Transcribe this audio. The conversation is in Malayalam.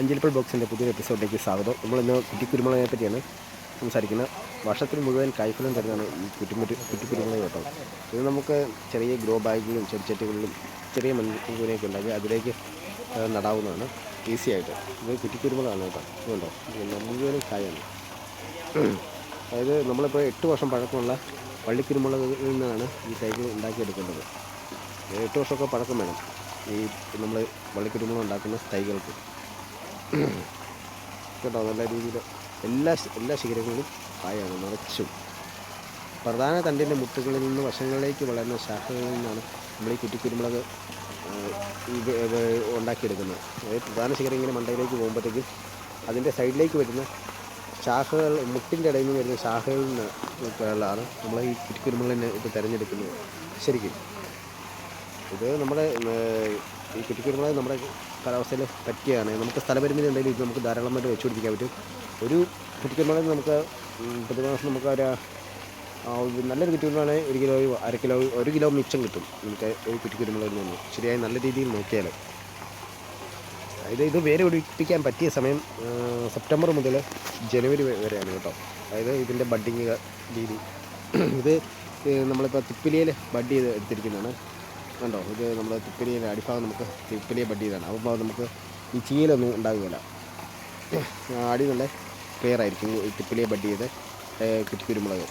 അഞ്ചിൽപ്പൽ ബോക്സിന്റെ പുതിയൊരു എപ്പിസോഡിലേക്ക് സ്വാഗതം. നമ്മളിന്ന് കുറ്റിക്കുരുമുളകിനെ പറ്റിയാണ് സംസാരിക്കുന്നത്. വർഷത്തിൽ മുഴുവൻ കായ്ഫലം തരുന്നതാണ് ഈ കുറ്റിമുറ്റി കുറ്റിക്കുരുമുളക് കേട്ടോ. ഇത് നമുക്ക് ചെറിയ ഗ്രോ ബാഗുകളിലും ചെടിച്ചട്ടികളിലും ചെറിയ മൺകൂനയൊക്കെ ഉണ്ടാക്കി അതിലേക്ക് നടാവുന്നതാണ്. ഈസി ആയിട്ട്. ഇത് കുറ്റിക്കുരുമുളകാണ് കേട്ടോ. ഇതുണ്ടോ ഇത് മുഴുവനും കായാണ്. അതായത് നമ്മളിപ്പോൾ എട്ട് വർഷം പഴക്കമുള്ള വള്ളിക്കുരുമുളകിൽ നിന്നാണ് ഈ തൈകൾ ഉണ്ടാക്കിയെടുക്കേണ്ടത്. എട്ട് വർഷമൊക്കെ പഴക്കം വേണം ഈ നമ്മൾ വള്ളിക്കുരുമുളക് ഉണ്ടാക്കുന്ന തൈകൾക്ക്. കേട്ടോ നല്ല രീതിയിൽ എല്ലാ എല്ലാ ശിഖരങ്ങളും കായാണ് നിറച്ചും. പ്രധാന തണ്ടിന്റെ മുട്ടുകളിൽ നിന്ന് വശങ്ങളിലേക്ക് വളരുന്ന ശാഖകളിൽ നിന്നാണ് നമ്മൾ ഈ കുറ്റിക്കുരുമുളക് ഉണ്ടാക്കിയെടുക്കുന്നത്. അതായത് പ്രധാന ശിഖരം ഇങ്ങനെ മണ്ടയിലേക്ക് പോകുമ്പോഴത്തേക്കും അതിന്റെ സൈഡിലേക്ക് വരുന്ന ശാഖകൾ മുട്ടിന്റെ ഇടയിൽ നിന്ന് വരുന്ന ശാഖകളിൽ നിന്ന് ഉള്ളതാണ് നമ്മൾ ഈ കുറ്റിക്കുരുമുളകിനെ ഇത് തിരഞ്ഞെടുക്കുന്നത്. ശരിക്കും. ഇത് നമ്മുടെ ഈ കുറ്റിക്കുരുമുളക് നമ്മുടെ കാലാവസ്ഥയിൽ പറ്റിയാണ്. നമുക്ക് സ്ഥലപരിമിതി ഉണ്ടെങ്കിൽ ഇത് നമുക്ക് ധാരാളമായിട്ട് വെച്ച് പിടിപ്പിക്കാൻ പറ്റും. ഒരു കുറ്റിക്കുരുമുളക് നമുക്ക് പ്രതിമാസം നമുക്ക് ഒരു നല്ലൊരു കുറ്റിക്കുരുമുളക് ഒരു കിലോ അര കിലോ ഒരു കിലോ മിച്ചം കിട്ടും. നമുക്ക് ഒരു കുറ്റിക്കുരുമുളകിൽ നിന്ന് ശരിയായി നല്ല രീതിയിൽ നോക്കിയാൽ. അതായത് ഇത് വേര് പിടിപ്പിക്കാൻ പറ്റിയ സമയം സെപ്റ്റംബർ മുതൽ ജനുവരി വരെയാണ് കേട്ടോ. അതായത് ഇതിന്റെ ബഡ്ഡിങ് രീതി. ഇത് നമ്മളിപ്പോൾ തിപ്പിലിയിൽ ബഡ് ചെയ്ത് എടുത്തിരിക്കുന്നതാണ്. കണ്ടോ? ഇത് നമ്മൾ തിപ്പിലിയുടെ അടിഭാഗം നമുക്ക് തിപ്പിലിയെ ബഡ് അപ്പോൾ നമുക്ക് ഈ ചീലൊന്നും ഉണ്ടാകുകയില്ല അടി നല്ല ക്ലിയർ ആയിരിക്കും തിപ്പിലിയെ ബഡ് ചെയ്ത് കുറ്റിക്കുരുമുളക്.